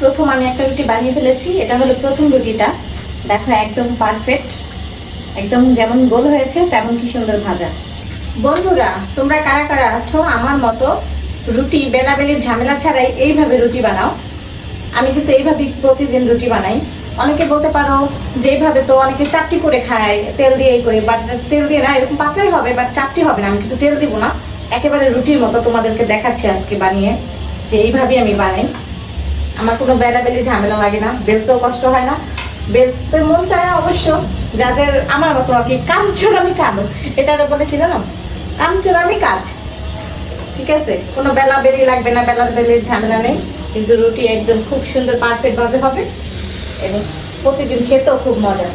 প্রথম আমি একটা রুটি বানিয়ে ফেলেছি, এটা হলো প্রথম রুটিটা। দেখো, একদম পারফেক্ট একদম যেমন গোল হয়েছে, তেমন কি সুন্দর ভাজা। বন্ধুরা, তোমরা কারা কারা আছো? আমার মতো রুটি বেলাবেলির ঝামেলা ছাড়াই এইভাবে রুটি বানাও। আমি কিন্তু এইভাবেই প্রতিদিন রুটি বানাই। অনেকে বলতে পারো যে এইভাবে তো অনেকে চাপটি করে খায়, তেল দিয়ে এই করে বাট তেল দিয়ে না, এরকম পাতলাই হবে বাট চাপটি হবে না, আমি কিন্তু তেল দিব না। একেবারে রুটির মতো তোমাদেরকে দেখাচ্ছি আজকে বানিয়ে, যে এইভাবেই আমি বানাই। আমার কোনো বেলাবেলি ঝামেলা লাগে না, বেলতেও কষ্ট হয় না। বেলতে মন চায় না অবশ্য, যাদের আমার মতো আর কি কাম চোরামি কাম, এটার বলে কি জানো? কাম চোরামি কাজ। ঠিক আছে? কোনো বেলা বেলি লাগবে না বেলার বেলির ঝামেলা নেই, কিন্তু রুটি একদম খুব সুন্দর পারফেক্ট ভাবে হবে। এবং প্রতিদিন খেতেও খুব মজা।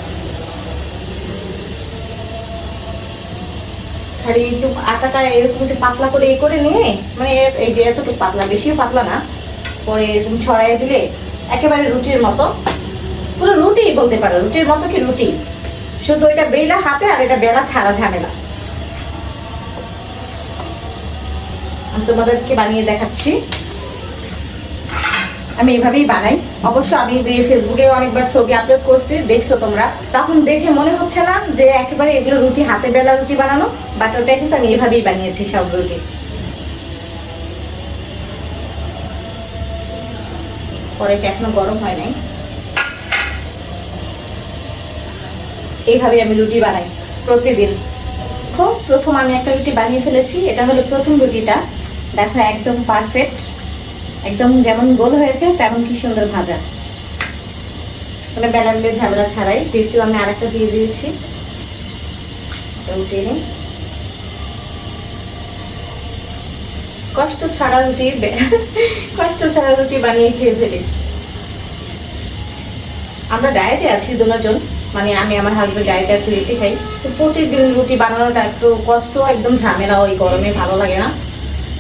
খালি একটু আটাটা এরকম একটু পাতলা করে এ করে নিয়ে মানে এই যে এতটুকু পাতলা, বেশিও পাতলা না পরে এরকম ছড়াই দিলে একেবারে রুটির মতো। পুরো রুটি বলতে পারো, রুটির মতো কি রুটি? শুধু এটা বেলা হাতে আর এটা বেলা ছাড়া ঝামেলা। আমি তোমাদেরকে বানিয়ে দেখাচ্ছি। আমি এভাবেই বানাই। অবশ্য আমি ফেসবুকে অনেকবার ছবি আপলোড করছি, দেখছ তোমরা। তখন দেখে মনে হচ্ছে না যে একেবারে এগুলো রুটি, হাতে বেলা রুটি বানানো বাট কিন্তু আমি এভাবেই বানিয়েছি সব রুটি। পরে এটা এখনও গরম হয় নাই? এইভাবে আমি রুটি বানাই প্রতিদিন। দেখো, প্রথম আমি একটা রুটি বানিয়ে ফেলেছি, এটা হলো প্রথম রুটিটা। দেখো, একদম পারফেক্ট একদম যেমন গোল হয়েছে, তেমন কি সুন্দর ভাজা। মানে বেলা ঝামেলা ছাড়াই। দ্বিতীয় আমি আরেকটা দিয়ে দিয়েছি। উঠিয়ে নিই। কষ্ট ছাড়া রুটি কষ্ট ছাড়া রুটি বানিয়ে খেয়ে ফেলি। আমরা ডায়েটে আছি দুজন মানে আমি, আমার হাজবেন্ড ডায়েটে আছি, রুটি খাই। তো প্রতিদিন রুটি বানানোটা একটু কষ্ট, একদম ঝামেলা, ওই গরমে ভালো লাগে না।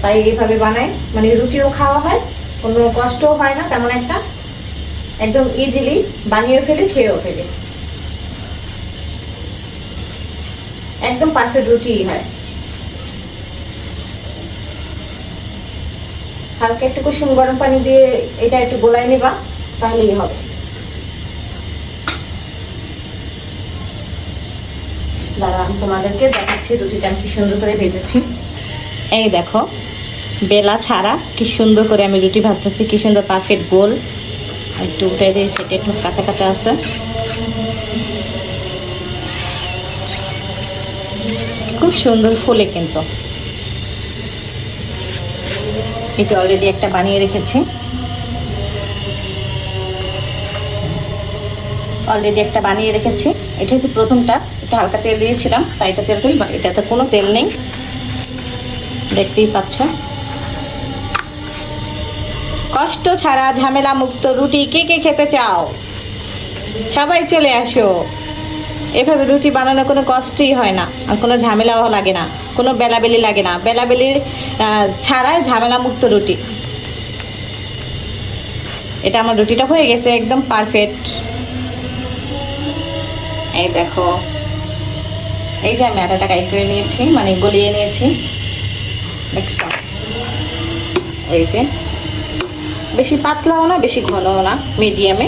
তাই এইভাবে বানাই। মানে রুটিও খাওয়া হয়, কোনো কষ্টও হয় না, তেমন একটা। একদম ইজিলি বানিয়ে ফেলে, খেয়েও ফেলে। একদম পারফেক্ট রুটিই হয়। হালকা একটু কুসুম গরম পানি দিয়ে এটা একটু গোলায় নেবা, তাহলেই হবে। দাঁড়া, আমি তোমাদেরকে দেখাচ্ছি রুটিটা, আমি কি সুন্দর করে ভেজেছি। এই দেখো, বেলা ছাড়া কি সুন্দর করে আমি রুটি ভাজতেছি, কি সুন্দর পারফেক্ট গোল। একটু উঠে দিয়ে সেটা একটু কাঁচা কাঁচা আছে। খুব সুন্দর ফুলে কিন্তু। এই যে অলরেডি একটা বানিয়ে রেখেছি। অলরেডি একটা বানিয়ে রেখেছি। এটা হচ্ছে প্রথমটা, একটু হালকা তেল দিয়েছিলাম, তাই এটা তেল তেল এটাতে কোনো তেল নেই। দেখতেই পাচ্ছ। কষ্ট ছাড়া ঝামেলা মুক্ত রুটি কে কে খেতে চাও? সবাই চলে আসো। এভাবে রুটি বানানো কোনো কষ্টই হয় না, আর কোনো ঝামেলাও লাগে না, কোনো বেলাবেলি লাগে না। বেলাবেলি ছাড়াই ঝামেলা মুক্ত রুটি। এটা আমার রুটিটা হয়ে গেছে একদম পারফেক্ট এই দেখো, এই যে আমি আটাটা কাই করে নিয়েছি মানে গলিয়ে নিয়েছি। এই যে, বেশি পাতলাও না, বেশি ঘনও না মিডিয়ামে